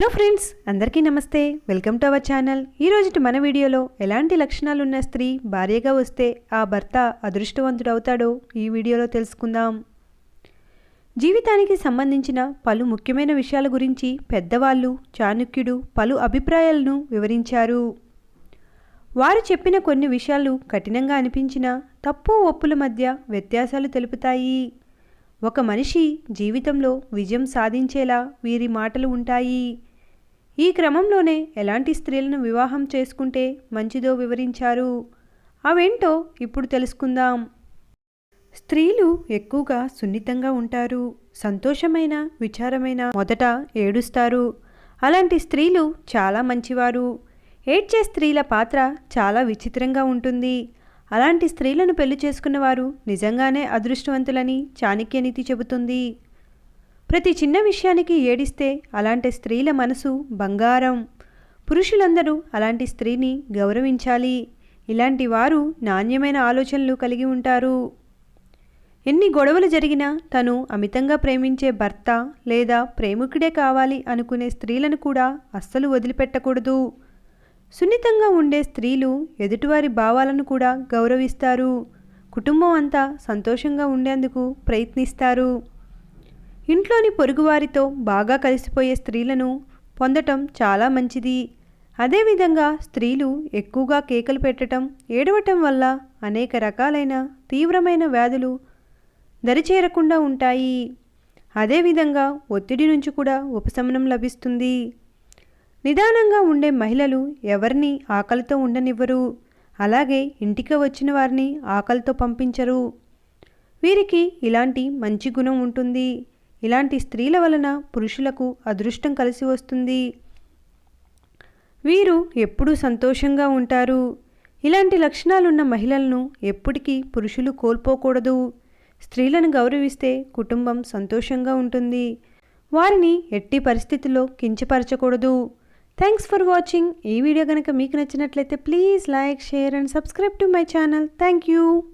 Hello friends అందరికీ నమస్తే. Welcome to our channel. ఈరోజు మన వీడియోలో ఎలాంటి లక్షణాలున్న స్త్రీ భార్యగా వస్తే ఆ భర్త అదృష్టవంతుడవుతాడో ఈ వీడియోలో తెలుసుకుందాం. జీవితానికి సంబంధించిన పలు ముఖ్యమైన విషయాల గురించి పెద్దవాళ్ళు చాణుక్యుడు పలు అభిప్రాయాలను వివరించారు. వారు చెప్పిన కొన్ని విషయాలు కఠినంగా అనిపించినా తప్పు ఒప్పుల మధ్య వ్యత్యాసాలు తెలుపుతాయి. ఒక మనిషి జీవితంలో విజయం సాధించేలా వీరి మాటలు ఉంటాయి. ఈ క్రమంలోనే ఎలాంటి స్త్రీలను వివాహం చేసుకుంటే మంచిదో వివరించారు? అవేంటో ఇప్పుడు తెలుసుకుందాం. స్త్రీలు ఎక్కువగా సున్నితంగా ఉంటారు. సంతోషమైన విచారమైన మొదట ఏడుస్తారు. అలాంటి స్త్రీలు చాలా మంచివారు. ఏడ్చే స్త్రీల పాత్ర చాలా విచిత్రంగా ఉంటుంది. అలాంటి స్త్రీలను పెళ్ళి చేసుకున్నవారు నిజంగానే అదృష్టవంతులని చాణక్యనీతి చెబుతుంది. ప్రతి చిన్న విషయానికి ఏడిస్తే అలాంటి స్త్రీల మనసు బంగారం. పురుషులందరూ అలాంటి స్త్రీని గౌరవించాలి. ఇలాంటి వారు నాణ్యమైన ఆలోచనలు కలిగి ఉంటారు. ఎన్ని గొడవలు జరిగినా తను అమితంగా ప్రేమించే భర్త లేదా ప్రేమికుడే కావాలి అనుకునే స్త్రీలను కూడా అస్సలు వదిలిపెట్టకూడదు. సున్నితంగా ఉండే స్త్రీలు ఎదుటివారి భావాలను కూడా గౌరవిస్తారు. కుటుంబం అంతా సంతోషంగా ఉండేందుకు ప్రయత్నిస్తారు. ఇంట్లోని పొరుగువారితో బాగా కలిసిపోయే స్త్రీలను పొందటం చాలా మంచిది. అదేవిధంగా స్త్రీలు ఎక్కువగా కేకలు పెట్టడం ఏడవటం వల్ల అనేక రకాలైన తీవ్రమైన వ్యాధులు దరిచేరకుండా ఉంటాయి. అదేవిధంగా ఒత్తిడి నుంచి కూడా ఉపశమనం లభిస్తుంది. నిదానంగా ఉండే మహిళలు ఎవరిని ఆకలితో ఉండనివ్వరు. అలాగే ఇంటికి వచ్చిన వారిని ఆకలితో పంపించరు. వీరికి ఇలాంటి మంచి గుణం ఉంటుంది. ఇలాంటి స్త్రీల వలన పురుషులకు అదృష్టం కలిసి వస్తుంది. వీరు ఎప్పుడూ సంతోషంగా ఉంటారు. ఇలాంటి లక్షణాలున్న మహిళలను ఎప్పటికీ పురుషులు కోల్పోకూడదు. స్త్రీలను గౌరవిస్తే కుటుంబం సంతోషంగా ఉంటుంది. వారిని ఎట్టి పరిస్థితుల్లో కించపరచకూడదు. Thanks for watching. ఈ వీడియో కనుక మీకు నచ్చినట్లయితే please like share and subscribe to my channel. Thank you.